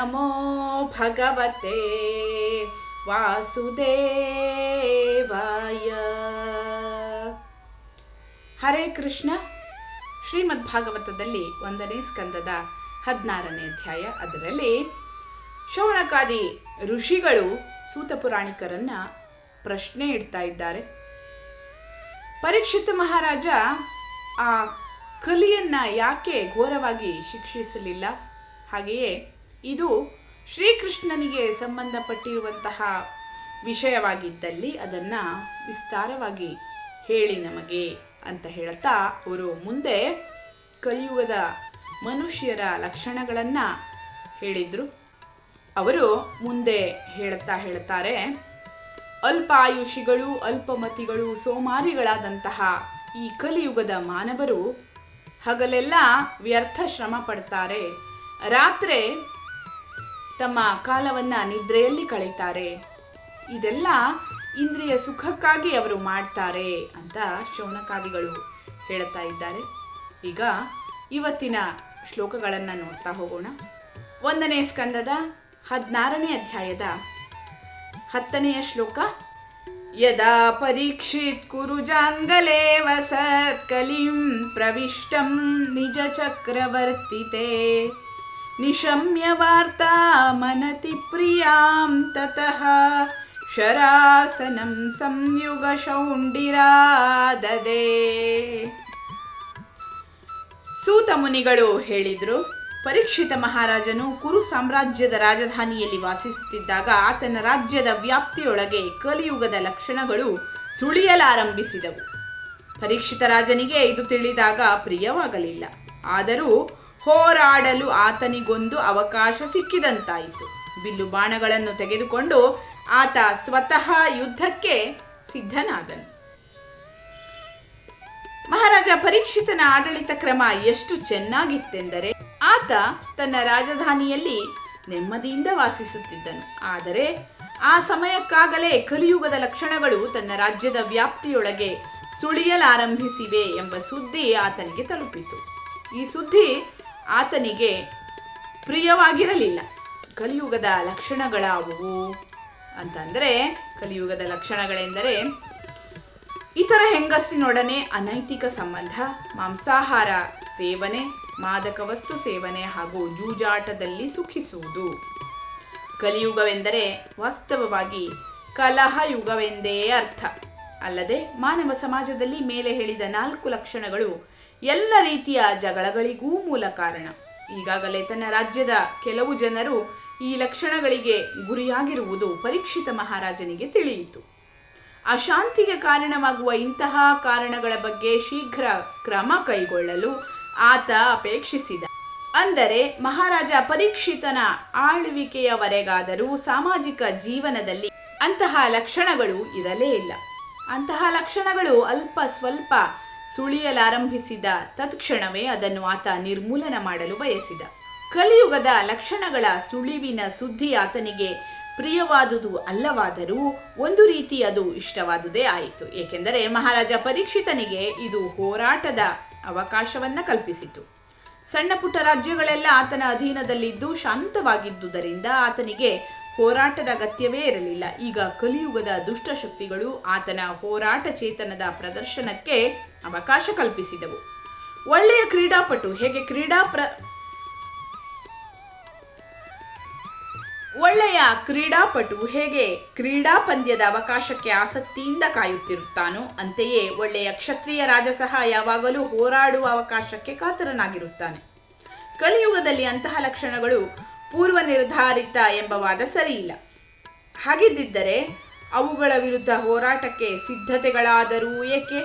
ನಮೋ ಭಗವತೆ ವಾಸುದೇವಾಯ. ಹರೇ ಕೃಷ್ಣ. ಶ್ರೀಮದ್ ಭಾಗವತದಲ್ಲಿ ಒಂದನೇ ಸ್ಕಂದದ ಹದಿನಾರನೇ ಅಧ್ಯಾಯ. ಅದರಲ್ಲಿ ಶೌನಕಾದಿ ಋಷಿಗಳು ಸೂತ ಪುರಾಣಿಕರನ್ನ ಪ್ರಶ್ನೆ ಇಡ್ತಾ ಇದ್ದಾರೆ. ಪರೀಕ್ಷಿತ ಮಹಾರಾಜ, ಆ ಕಲಿಯನ್ನ ಯಾಕೆ ಘೋರವಾಗಿ ಶಿಕ್ಷಿಸಲಿಲ್ಲ? ಹಾಗೆಯೇ ಇದು ಶ್ರೀಕೃಷ್ಣನಿಗೆ ಸಂಬಂಧಪಟ್ಟಿರುವಂತಹ ವಿಷಯವಾಗಿದ್ದಲ್ಲಿ ಅದನ್ನು ವಿಸ್ತಾರವಾಗಿ ಹೇಳಿ ನಮಗೆ ಅಂತ ಹೇಳ್ತಾ ಅವರು ಮುಂದೆ ಕಲಿಯುಗದ ಮನುಷ್ಯರ ಲಕ್ಷಣಗಳನ್ನು ಹೇಳಿದರು. ಅವರು ಮುಂದೆ ಹೇಳ್ತಾ ಹೇಳ್ತಾರೆ, ಅಲ್ಪಾಯುಷಿಗಳು, ಅಲ್ಪಮತಿಗಳು, ಸೋಮಾರಿಗಳಾದಂತಹ ಈ ಕಲಿಯುಗದ ಮಾನವರು ಹಗಲೆಲ್ಲ ವ್ಯರ್ಥ ಶ್ರಮ ಪಡ್ತಾರೆ. ರಾತ್ರಿ ತಮ್ಮ ಕಾಲವನ್ನು ನಿದ್ರೆಯಲ್ಲಿ ಕಳೀತಾರೆ ಇದೆಲ್ಲ ಇಂದ್ರಿಯ ಸುಖಕ್ಕಾಗಿ ಅವರು ಮಾಡ್ತಾರೆ ಅಂತ ಶೌನಕಾದಿಗಳು ಹೇಳ್ತಾ ಇದ್ದಾರೆ. ಈಗ ಇವತ್ತಿನ ಶ್ಲೋಕಗಳನ್ನು ನೋಡ್ತಾ ಹೋಗೋಣ. ಒಂದನೇ ಸ್ಕಂದದ ಹದಿನಾರನೇ ಅಧ್ಯಾಯದ ಹತ್ತನೆಯ ಶ್ಲೋಕ. ಯದಾ ಪರೀಕ್ಷಿತ್ ಕುರುಜಾಂಗಲೇ ವಸತ್ಕಲಿಂ ಪ್ರವಿಷ್ಟಂ ನಿಜ ಚಕ್ರವರ್ತಿತೆ. ನಿಶಮ್ಯ ವಾರ್ತಾ ಮನತಿ ಪ್ರಿಯಾಂ ತತಃ. ಶರಾಸನಂ ಸಂಯುಗ ಶೌಂಡಿರಾದದೆ ಸೂತ ಮುನಿಗಳು ಹೇಳಿದ್ರು, ಪರೀಕ್ಷಿತ ಮಹಾರಾಜನು ಕುರು ಸಾಮ್ರಾಜ್ಯದ ರಾಜಧಾನಿಯಲ್ಲಿ ವಾಸಿಸುತ್ತಿದ್ದಾಗ ಆತನ ರಾಜ್ಯದ ವ್ಯಾಪ್ತಿಯೊಳಗೆ ಕಲಿಯುಗದ ಲಕ್ಷಣಗಳು ಸುಳಿಯಲಾರಂಭಿಸಿದವು. ಪರೀಕ್ಷಿತ ರಾಜನಿಗೆ ಇದು ತಿಳಿದಾಗ ಪ್ರಿಯವಾಗಲಿಲ್ಲ. ಆದರೂ ಹೋರಾಡಲು ಆತನಿಗೊಂದು ಅವಕಾಶ ಸಿಕ್ಕಿದಂತಾಯಿತು. ಬಿಲ್ಲು ಬಾಣಗಳನ್ನು ತೆಗೆದುಕೊಂಡು ಆತ ಸ್ವತಃ ಯುದ್ಧಕ್ಕೆ ಸಿದ್ಧನಾದನು. ಮಹಾರಾಜ ಪರೀಕ್ಷಿತನ ಆಡಳಿತ ಕ್ರಮ ಎಷ್ಟು ಚೆನ್ನಾಗಿತ್ತೆಂದರೆ, ಆತ ತನ್ನ ರಾಜಧಾನಿಯಲ್ಲಿ ನೆಮ್ಮದಿಯಿಂದ ವಾಸಿಸುತ್ತಿದ್ದನು. ಆದರೆ ಆ ಸಮಯಕ್ಕಾಗಲೇ ಕಲಿಯುಗದ ಲಕ್ಷಣಗಳು ತನ್ನ ರಾಜ್ಯದ ವ್ಯಾಪ್ತಿಯೊಳಗೆ ಸುಳಿಯಲಾರಂಭಿಸಿವೆ ಎಂಬ ಸುದ್ದಿ ಆತನಿಗೆ ತಲುಪಿತು. ಈ ಸುದ್ದಿ ಆತನಿಗೆ ಪ್ರಿಯವಾಗಿರಲಿಲ್ಲ. ಕಲಿಯುಗದ ಲಕ್ಷಣಗಳಾವುವು? ಅಂತಂದರೆ, ಕಲಿಯುಗದ ಲಕ್ಷಣಗಳೆಂದರೆ ಇತರ ಹೆಂಗಸಿನೊಡನೆ ಅನೈತಿಕ ಸಂಬಂಧ, ಮಾಂಸಾಹಾರ ಸೇವನೆ, ಮಾದಕ ವಸ್ತು ಸೇವನೆ ಹಾಗೂ ಜೂಜಾಟದಲ್ಲಿ ಸುಖಿಸುವುದು. ಕಲಿಯುಗವೆಂದರೆ ವಾಸ್ತವವಾಗಿ ಕಲಹ ಯುಗವೆಂದೇ ಅರ್ಥ. ಅಲ್ಲದೆ ಮಾನವ ಸಮಾಜದಲ್ಲಿ ಮೇಲೆ ಹೇಳಿದ ನಾಲ್ಕು ಲಕ್ಷಣಗಳು ಎಲ್ಲ ರೀತಿಯ ಜಗಳಗಳಿಗೂ ಮೂಲ ಕಾರಣ. ಈಗಾಗಲೇ ತನ್ನ ರಾಜ್ಯದ ಕೆಲವು ಜನರು ಈ ಲಕ್ಷಣಗಳಿಗೆ ಗುರಿಯಾಗಿರುವುದು ಪರೀಕ್ಷಿತ ಮಹಾರಾಜನಿಗೆ ತಿಳಿಯಿತು. ಅಶಾಂತಿಗೆ ಕಾರಣವಾಗುವ ಇಂತಹ ಕಾರಣಗಳ ಬಗ್ಗೆ ಶೀಘ್ರ ಕ್ರಮ ಕೈಗೊಳ್ಳಲು ಆತ ಅಪೇಕ್ಷಿಸಿದ. ಅಂದರೆ ಮಹಾರಾಜ ಪರೀಕ್ಷಿತನ ಆಳ್ವಿಕೆಯವರೆಗಾದರೂ ಸಾಮಾಜಿಕ ಜೀವನದಲ್ಲಿ ಅಂತಹ ಲಕ್ಷಣಗಳು ಇರಲೇ ಇಲ್ಲ. ಅಂತಹ ಲಕ್ಷಣಗಳು ಅಲ್ಪ ಸ್ವಲ್ಪ ಸುಳಿಯಲಾರಂಭಿಸಿದ ತತ್ಕ್ಷಣವೇ ಅದನ್ನು ಆತ ನಿರ್ಮೂಲನ ಮಾಡಲು ಬಯಸಿದ. ಕಲಿಯುಗದ ಲಕ್ಷಣಗಳ ಸುಳಿವಿನ ಸುದ್ದಿ ಆತನಿಗೆ ಪ್ರಿಯವಾದುದು ಅಲ್ಲವಾದರೂ ಒಂದು ರೀತಿ ಅದು ಇಷ್ಟವಾದುದೇ ಆಯಿತು. ಏಕೆಂದರೆ ಮಹಾರಾಜ ಪರೀಕ್ಷಿತನಿಗೆ ಇದು ಹೋರಾಟದ ಅವಕಾಶವನ್ನ ಕಲ್ಪಿಸಿತು. ಸಣ್ಣ ಪುಟ್ಟ ರಾಜ್ಯಗಳೆಲ್ಲ ಆತನ ಅಧೀನದಲ್ಲಿದ್ದು ಶಾಂತವಾಗಿದ್ದುದರಿಂದ ಆತನಿಗೆ ಹೋರಾಟದ ಅಗತ್ಯವೇ ಇರಲಿಲ್ಲ. ಈಗ ಕಲಿಯುಗದ ದುಷ್ಟಶಕ್ತಿಗಳು ಆತನ ಹೋರಾಟ ಚೇತನದ ಪ್ರದರ್ಶನಕ್ಕೆ ಅವಕಾಶ ಕಲ್ಪಿಸಿದವು. ಒಳ್ಳೆಯ ಕ್ರೀಡಾಪಟು ಹೇಗೆ ಕ್ರೀಡಾ ಪ್ರ ಒಳ್ಳೆಯ ಕ್ರೀಡಾಪಟು ಹೇಗೆ ಕ್ರೀಡಾ ಪಂದ್ಯದ ಅವಕಾಶಕ್ಕೆ ಆಸಕ್ತಿಯಿಂದ ಕಾಯುತ್ತಿರುತ್ತಾನೋ, ಅಂತೆಯೇ ಒಳ್ಳೆಯ ಕ್ಷತ್ರಿಯ ರಾಜ ಸಹ ಯಾವಾಗಲೂ ಹೋರಾಡುವ ಅವಕಾಶಕ್ಕೆ ಕಾತರನಾಗಿರುತ್ತಾನೆ. ಕಲಿಯುಗದಲ್ಲಿ ಅಂತಹ ಲಕ್ಷಣಗಳು ಪೂರ್ವ ನಿರ್ಧಾರಿತ ಎಂಬ ವಾದ ಸರಿಯಿಲ್ಲ. ಹಾಗಿದ್ದಿದ್ದರೆ ಅವುಗಳ ವಿರುದ್ಧ ಹೋರಾಟಕ್ಕೆ ಸಿದ್ಧತೆಗಳಾದರೂ ಏಕೆ?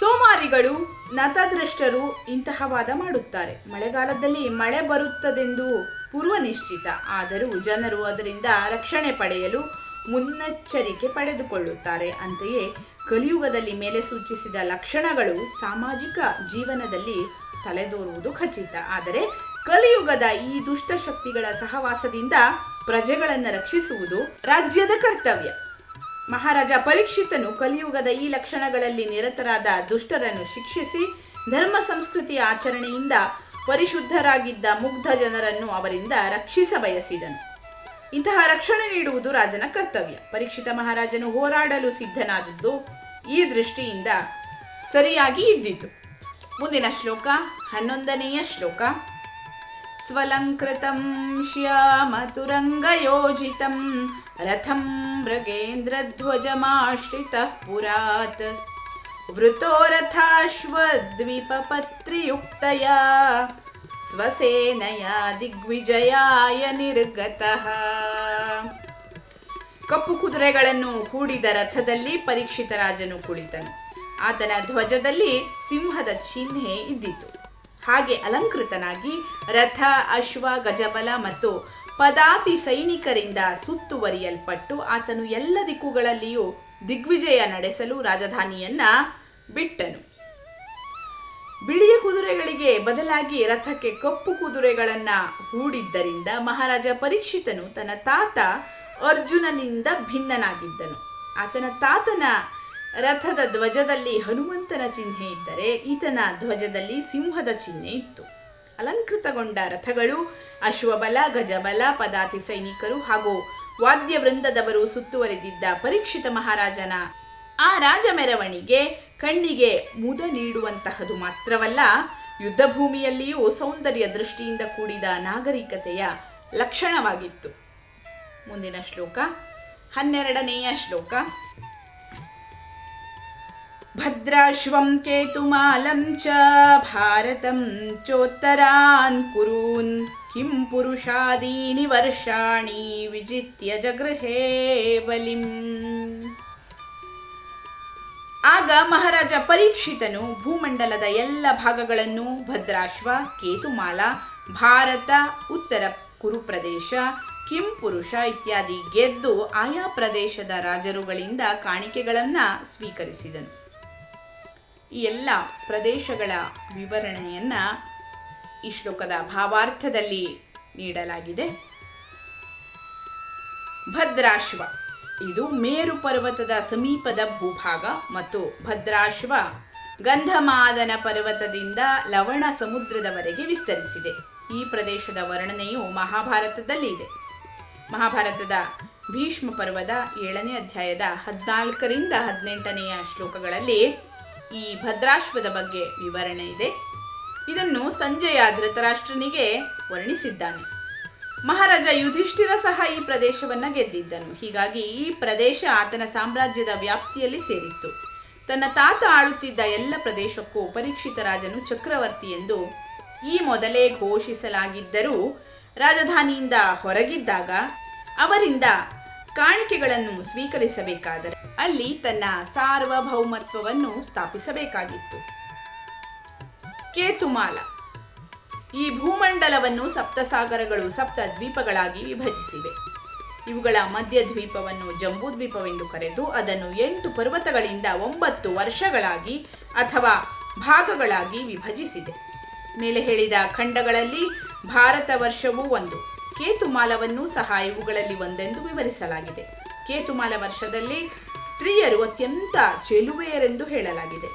ಸೋಮಾರಿಗಳು ನತದೃಷ್ಟರು ಇಂತಹ ವಾದ ಮಾಡುತ್ತಾರೆ. ಮಳೆಗಾಲದಲ್ಲಿ ಮಳೆ ಬರುತ್ತದೆಂದು ಪೂರ್ವ ನಿಶ್ಚಿತ ಆದರೂ ಜನರು ಅದರಿಂದ ರಕ್ಷಣೆ ಪಡೆಯಲು ಮುನ್ನೆಚ್ಚರಿಕೆ ಪಡೆದುಕೊಳ್ಳುತ್ತಾರೆ. ಅಂತೆಯೇ ಕಲಿಯುಗದಲ್ಲಿ ಮೇಲೆ ಸೂಚಿಸಿದ ಲಕ್ಷಣಗಳು ಸಾಮಾಜಿಕ ಜೀವನದಲ್ಲಿ ತಲೆದೋರುವುದು ಖಚಿತ. ಆದರೆ ಕಲಿಯುಗದ ಈ ದುಷ್ಟಶಕ್ತಿಗಳ ಸಹವಾಸದಿಂದ ಪ್ರಜೆಗಳನ್ನು ರಕ್ಷಿಸುವುದು ರಾಜ್ಯದ ಕರ್ತವ್ಯ. ಮಹಾರಾಜ ಪರೀಕ್ಷಿತನು ಕಲಿಯುಗದ ಈ ಲಕ್ಷಣಗಳಲ್ಲಿ ನಿರತರಾದ ದುಷ್ಟರನ್ನು ಶಿಕ್ಷಿಸಿ ಧರ್ಮ ಸಂಸ್ಕೃತಿಯ ಆಚರಣೆಯಿಂದ ಪರಿಶುದ್ಧರಾಗಿದ್ದ ಮುಗ್ಧ ಜನರನ್ನು ಅವರಿಂದ ರಕ್ಷಿಸ ಬಯಸಿದನು. ಇಂತಹ ರಕ್ಷಣೆ ನೀಡುವುದು ರಾಜನ ಕರ್ತವ್ಯ. ಪರೀಕ್ಷಿತ ಮಹಾರಾಜನು ಹೋರಾಡಲು ಸಿದ್ಧನಾದದ್ದು ಈ ದೃಷ್ಟಿಯಿಂದ ಸರಿಯಾಗಿ ಇದ್ದಿತು. ಮುಂದಿನ ಶ್ಲೋಕ ಹನ್ನೊಂದನೆಯ ಶ್ಲೋಕ. ಸ್ವಲಂಕೃತಂ ಶ್ಯಾಮತುರಂಗಯೋಜಿತಂ ರಥಂ मृगेन्द्रध्वजमाश्रितः ಪುರಾತ್ ವೃತೋ ರಥಾಶ್ವದ್ವಿಪಪತ್ರಿಯುಕ್ತಯಾ ಸ್ವಸೇನಯ ದಿಗ್ವಿಜಯಾಯ ನಿರ್ಗತಃ ಕಪ್ಪು ಕುದುರೆಗಳನ್ನು ಹೂಡಿದ ರಥದಲ್ಲಿ ಪರೀಕ್ಷಿತ ರಾಜನು ಕುಳಿತನು. ಆತನ ಧ್ವಜದಲ್ಲಿ ಸಿಂಹದ ಚಿಹ್ನೆ ಇದ್ದಿತು. ಹಾಗೆ ಅಲಂಕೃತನಾಗಿ ರಥ, ಅಶ್ವ, ಗಜಬಲ ಮತ್ತು ಪದಾತಿ ಸೈನಿಕರಿಂದ ಸುತ್ತುವರಿಯಲ್ಪಟ್ಟು ಆತನು ಎಲ್ಲ ದಿಕ್ಕುಗಳಲ್ಲಿಯೂ ದಿಗ್ವಿಜಯ ನಡೆಸಲು ರಾಜಧಾನಿಯನ್ನ ಬಿಟ್ಟನು. ಬಿಳಿಯ ಕುದುರೆಗಳಿಗೆ ಬದಲಾಗಿ ರಥಕ್ಕೆ ಕಪ್ಪು ಕುದುರೆಗಳನ್ನ ಹೂಡಿದ್ದರಿಂದ ಮಹಾರಾಜ ಪರೀಕ್ಷಿತನು ತನ್ನ ತಾತ ಅರ್ಜುನನಿಂದ ಭಿನ್ನನಾಗಿದ್ದನು. ಆತನ ತಾತನ ರಥದ ಧ್ವಜದಲ್ಲಿ ಹನುಮಂತನ ಚಿಹ್ನೆ ಇದ್ದರೆ ಈತನ ಧ್ವಜದಲ್ಲಿ ಸಿಂಹದ ಚಿಹ್ನೆ ಇತ್ತು. ಅಲಂಕೃತಗೊಂಡ ರಥಗಳು ಅಶ್ವಬಲ, ಗಜಬಲ, ಪದಾತಿ ಸೈನಿಕರು ಹಾಗೂ ವಾದ್ಯ ವೃಂದದವರು ಸುತ್ತುವರೆದಿದ್ದ ಪರೀಕ್ಷಿತ ಮಹಾರಾಜನ ಆ ರಾಜ ಮೆರವಣಿಗೆ ಕಣ್ಣಿಗೆ ಮುದ ನೀಡುವಂತಹದು ಮಾತ್ರವಲ್ಲ, ಯುದ್ಧಭೂಮಿಯಲ್ಲಿಯೂ ಸೌಂದರ್ಯ ದೃಷ್ಟಿಯಿಂದ ಕೂಡಿದ ನಾಗರಿಕತೆಯ ಲಕ್ಷಣವಾಗಿತ್ತು. ಮುಂದಿನ ಶ್ಲೋಕ, ಹನ್ನೆರಡನೆಯ ಶ್ಲೋಕ ಭದ್ರಾಶ್ವಂ ಕೇತುಮಾಲಂ ಚ ಭಾರತಂ ಚೋತ್ತರಾನ್ ಕುರೂನ್ ಕಿಂ ಪುರುಷಾದೀನಿ ವರ್ಷಾಣಿ ವಿಜಿತ್ಯ ಜಗೃಹೇ ಬಲಿಂ ಆಗ ಮಹಾರಾಜ ಪರೀಕ್ಷಿತನು ಭೂಮಂಡಲದ ಎಲ್ಲ ಭಾಗಗಳನ್ನು ಭದ್ರಾಶ್ವ, ಕೇತುಮಾಲ, ಭಾರತ, ಉತ್ತರ ಕುರುಪ್ರದೇಶ, ಕಿಂ ಪುರುಷ ಇತ್ಯಾದಿ ಗೆದ್ದು ಆಯಾ ಪ್ರದೇಶದ ರಾಜರುಗಳಿಂದ ಕಾಣಿಕೆಗಳನ್ನು ಸ್ವೀಕರಿಸಿದನು. ಈ ಎಲ್ಲ ಪ್ರದೇಶಗಳ ವಿವರಣೆಯನ್ನು ಈ ಶ್ಲೋಕದ ಭಾವಾರ್ಥದಲ್ಲಿ ನೀಡಲಾಗಿದೆ. ಭದ್ರಾಶ್ವ. ಇದು ಮೇರು ಪರ್ವತದ ಸಮೀಪದ ಭೂಭಾಗ ಮತ್ತು ಭದ್ರಾಶ್ವ ಗಂಧಮಾದನ ಪರ್ವತದಿಂದ ಲವಣ ಸಮುದ್ರದವರೆಗೆ ವಿಸ್ತರಿಸಿದೆ. ಈ ಪ್ರದೇಶದ ವರ್ಣನೆಯು ಮಹಾಭಾರತದಲ್ಲಿ ಇದೆ. ಮಹಾಭಾರತದ ಭೀಷ್ಮ ಪರ್ವದ ಏಳನೇ ಅಧ್ಯಾಯದ ಹದಿನಾಲ್ಕರಿಂದ ಹದಿನೆಂಟನೆಯ ಶ್ಲೋಕಗಳಲ್ಲಿ ಈ ಭದ್ರಾಶ್ವದ ಬಗ್ಗೆ ವಿವರಣೆ ಇದೆ. ಇದನ್ನು ಸಂಜಯ ಧೃತರಾಷ್ಟ್ರನಿಗೆ ವರ್ಣಿಸಿದ್ದಾನೆ. ಮಹಾರಾಜ ಯುಧಿಷ್ಠಿರ ಸಹ ಈ ಪ್ರದೇಶವನ್ನ ಗೆದ್ದಿದ್ದನು. ಹೀಗಾಗಿ ಈ ಪ್ರದೇಶ ಆತನ ಸಾಮ್ರಾಜ್ಯದ ವ್ಯಾಪ್ತಿಯಲ್ಲಿ ಸೇರಿತ್ತು. ತನ್ನ ತಾತ ಆಳುತ್ತಿದ್ದ ಎಲ್ಲ ಪ್ರದೇಶಕ್ಕೂ ಪರೀಕ್ಷಿತ ರಾಜನು ಚಕ್ರವರ್ತಿ ಎಂದು ಈ ಮೊದಲೇ ಘೋಷಿಸಲಾಗಿದ್ದರೂ ರಾಜಧಾನಿಯಿಂದ ಹೊರಗಿದ್ದಾಗ ಅವರಿಂದ ಕಾಣಿಕೆಗಳನ್ನು ಸ್ವೀಕರಿಸಬೇಕಾದರೆ ಅಲ್ಲಿ ತನ್ನ ಸಾರ್ವಭೌಮತ್ವವನ್ನು ಸ್ಥಾಪಿಸಬೇಕಾಗಿತ್ತು. ಕೇತುಮಾಲ. ಈ ಭೂಮಂಡಲವನ್ನು ಸಪ್ತಸಾಗರಗಳು ಸಪ್ತ ದ್ವೀಪಗಳಾಗಿ ವಿಭಜಿಸಿವೆ. ಇವುಗಳ ಮಧ್ಯ ದ್ವೀಪವನ್ನು ಜಂಬೂ ದ್ವೀಪವೆಂದು ಕರೆದು ಅದನ್ನು ಎಂಟು ಪರ್ವತಗಳಿಂದ ಒಂಬತ್ತು ವರ್ಷಗಳಾಗಿ ಅಥವಾ ಭಾಗಗಳಾಗಿ ವಿಭಜಿಸಿದೆ. ಮೇಲೆ ಹೇಳಿದ ಖಂಡಗಳಲ್ಲಿ ಭಾರತ ವರ್ಷವೂ ಒಂದು. ಕೇತುಮಾಲವನ್ನು ಸಹ ಇವುಗಳಲ್ಲಿ ಒಂದೆಂದು ವಿವರಿಸಲಾಗಿದೆ. ಕೇತುಮಾಲ ವರ್ಷದಲ್ಲಿ ಸ್ತ್ರೀಯರು ಅತ್ಯಂತ ಚೆಲುವೆಯರೆಂದು ಹೇಳಲಾಗಿದೆ.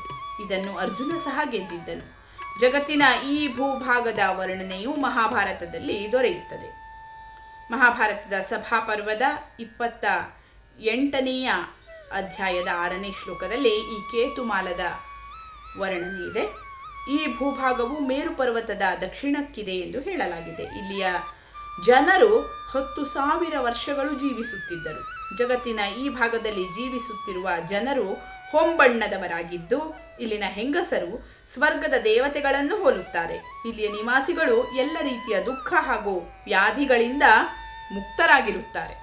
ಇದನ್ನು ಅರ್ಜುನ ಸಹ ಗೆದ್ದಿದ್ದನು. ಜಗತ್ತಿನ ಈ ಭೂಭಾಗದ ವರ್ಣನೆಯು ಮಹಾಭಾರತದಲ್ಲಿ ದೊರೆಯುತ್ತದೆ. ಮಹಾಭಾರತದ ಸಭಾಪರ್ವದ ಇಪ್ಪತ್ತ ಎಂಟನೆಯ ಅಧ್ಯಾಯದ ಆರನೇ ಶ್ಲೋಕದಲ್ಲಿ ಈ ಕೇತುಮಾಲದ ವರ್ಣನೆ ಇದೆ. ಈ ಭೂಭಾಗವು ಮೇರು ಪರ್ವತದ ದಕ್ಷಿಣಕ್ಕಿದೆ ಎಂದು ಹೇಳಲಾಗಿದೆ. ಇಲ್ಲಿಯ ಜನರು ಹತ್ತು ಸಾವಿರ ವರ್ಷಗಳು ಜೀವಿಸುತ್ತಿದ್ದರು. ಜಗತ್ತಿನ ಈ ಭಾಗದಲ್ಲಿ ಜೀವಿಸುತ್ತಿರುವ ಜನರು ಹೊಂಬಣ್ಣದವರಾಗಿದ್ದು, ಇಲ್ಲಿನ ಹೆಂಗಸರು ಸ್ವರ್ಗದ ದೇವತೆಗಳನ್ನು ಹೋಲುತ್ತಾರೆ. ಇಲ್ಲಿಯ ನಿವಾಸಿಗಳು ಎಲ್ಲ ರೀತಿಯ ದುಃಖ ಹಾಗೂ ವ್ಯಾಧಿಗಳಿಂದ ಮುಕ್ತರಾಗಿರುತ್ತಾರೆ.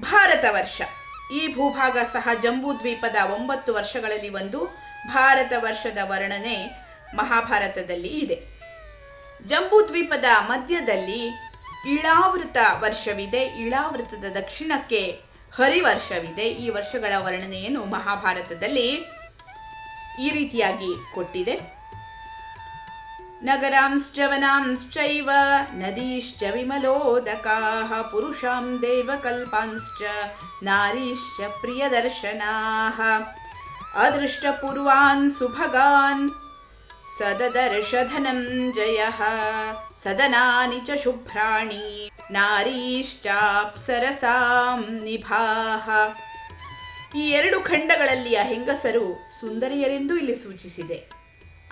ಭಾರತ ವರ್ಷ. ಈ ಭೂಭಾಗ ಸಹ ಜಂಬೂ ದ್ವೀಪದ ಒಂಬತ್ತು ವರ್ಷಗಳಲ್ಲಿ ಒಂದು ಭಾರತ ವರ್ಷದ ವರ್ಣನೆ ಮಹಾಭಾರತದಲ್ಲಿ ಇದೆ. ಜಂಬೂ ದ್ವೀಪದ ಮಧ್ಯದಲ್ಲಿ ಇಳಾವೃತ ವರ್ಷವಿದೆ. ಇಳಾವೃತದ ದಕ್ಷಿಣಕ್ಕೆ ಹರಿವರ್ಷವಿದೆ. ಈ ವರ್ಷಗಳ ವರ್ಣನೆಯನ್ನು ಮಹಾಭಾರತದಲ್ಲಿ ಈ ರೀತಿಯಾಗಿ ಕೊಟ್ಟಿದೆ. ನಗರಾಂಶ್ಚವನಾಂಶ್ಚೈವ, ನದೀಶ್ಚ ವಿಮಲೋದಕಾಃ ಪುರುಷಾಂ ದೇವಕಲ್ಪಾಂಶ್ಚ, ನಾರೀಶ್ಚ ಪ್ರಿಯದರ್ಶನಾಃ ಅದೃಷ್ಟಪೂರ್ವಾನ್ ಸುಭಗಾನ್ ಸದದರ್ಶಧನಂ ಜಯ च शुभ्राणि ನಾರೀಶ್ಚಾಪ್ಸರಸಾಂ ನಿಭಾಹ ಈ ಎರಡು ಖಂಡಗಳಲ್ಲಿಯ ಹೆಂಗಸರು ಸುಂದರಿಯರೆಂದು ಇಲ್ಲಿ ಸೂಚಿಸಿದೆ.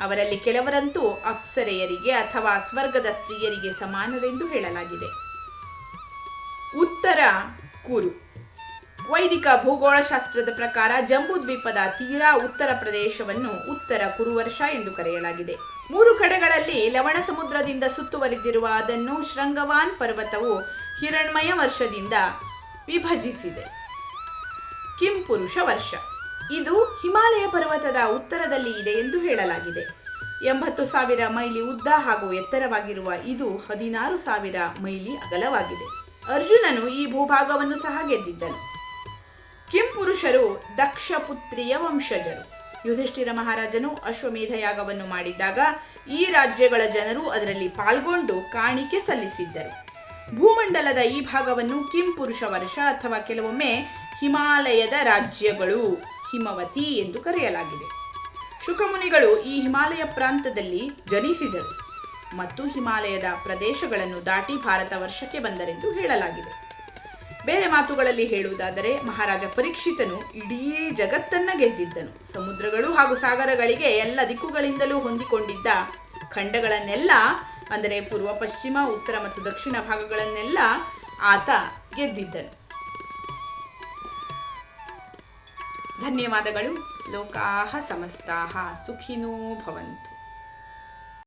ಅವರಲ್ಲಿ ಕೆಲವರಂತೂ ಅಪ್ಸರೆಯರಿಗೆ ಅಥವಾ ಸ್ವರ್ಗದ ಸ್ತ್ರೀಯರಿಗೆ ಸಮಾನರೆಂದು ಹೇಳಲಾಗಿದೆ. ಉತ್ತರ ಕುರು. ವೈದಿಕ ಭೂಗೋಳಶಾಸ್ತ್ರದ ಪ್ರಕಾರ ಜಂಬೂದ್ವೀಪದ ತೀರಾ ಉತ್ತರ ಪ್ರದೇಶವನ್ನು ಉತ್ತರ ಕುರುವರ್ಷ ಎಂದು ಕರೆಯಲಾಗಿದೆ. ಮೂರು ಕಡೆಗಳಲ್ಲಿ ಲವಣ ಸಮುದ್ರದಿಂದ ಸುತ್ತುವರಿದಿರುವ ಅದನ್ನು ಶೃಂಗವಾನ್ ಪರ್ವತವು ಹಿರಣ್ಮಯ ವರ್ಷದಿಂದ ವಿಭಜಿಸಿದೆ. ಕಿಂಪುರುಷ ವರ್ಷ. ಇದು ಹಿಮಾಲಯ ಪರ್ವತದ ಉತ್ತರದಲ್ಲಿ ಇದೆ ಎಂದು ಹೇಳಲಾಗಿದೆ. ಎಂಬತ್ತು ಸಾವಿರ ಮೈಲಿ ಉದ್ದ ಹಾಗೂ ಎತ್ತರವಾಗಿರುವ ಇದು ಹದಿನಾರು ಸಾವಿರ ಮೈಲಿ ಅಗಲವಾಗಿದೆ. ಅರ್ಜುನನು ಈ ಭೂಭಾಗವನ್ನು ಸಹ ಗೆದ್ದಿದ್ದನು. ಪುರುಷರು ದಕ್ಷ ಪುತ್ರಿಯ ವಂಶಜರು. ಯುಧಿಷ್ಠಿರ ಮಹಾರಾಜನು ಅಶ್ವಮೇಧ ಯಾಗವನ್ನು ಮಾಡಿದಾಗ ಈ ರಾಜ್ಯಗಳ ಜನರು ಅದರಲ್ಲಿ ಪಾಲ್ಗೊಂಡು ಕಾಣಿಕೆ ಸಲ್ಲಿಸಿದ್ದರು. ಭೂಮಂಡಲದ ಈ ಭಾಗವನ್ನು ಕಿಂ ಪುರುಷ ವರ್ಷ ಅಥವಾ ಕೆಲವೊಮ್ಮೆ ಹಿಮಾಲಯದ ರಾಜ್ಯಗಳು ಹಿಮವತಿ ಎಂದು ಕರೆಯಲಾಗಿದೆ. ಶುಕಮುನಿಗಳು ಈ ಹಿಮಾಲಯ ಪ್ರಾಂತದಲ್ಲಿ ಜನಿಸಿದರು ಮತ್ತು ಹಿಮಾಲಯದ ಪ್ರದೇಶಗಳನ್ನು ದಾಟಿ ಭಾರತ ವರ್ಷಕ್ಕೆ ಬಂದರೆಂದು ಹೇಳಲಾಗಿದೆ. ಬೇರೆ ಮಾತುಗಳಲ್ಲಿ ಹೇಳುವುದಾದರೆ ಮಹಾರಾಜ ಪರೀಕ್ಷಿತನು ಇಡೀ ಜಗತ್ತನ್ನ ಗೆದ್ದಿದ್ದನು. ಸಮುದ್ರಗಳು ಹಾಗೂ ಸಾಗರಗಳಿಗೆ ಎಲ್ಲ ದಿಕ್ಕುಗಳಿಂದಲೂ ಹೊಂದಿಕೊಂಡಿದ್ದ ಖಂಡಗಳನ್ನೆಲ್ಲ, ಅಂದರೆ ಪೂರ್ವ, ಪಶ್ಚಿಮ, ಉತ್ತರ ಮತ್ತು ದಕ್ಷಿಣ ಭಾಗಗಳನ್ನೆಲ್ಲ ಆತ ಗೆದ್ದಿದ್ದನು. ಧನ್ಯವಾದಗಳು. ಲೋಕಾಹ ಸಮಸ್ತಾಹ ಸುಖಿನೋ ಭವಂತು.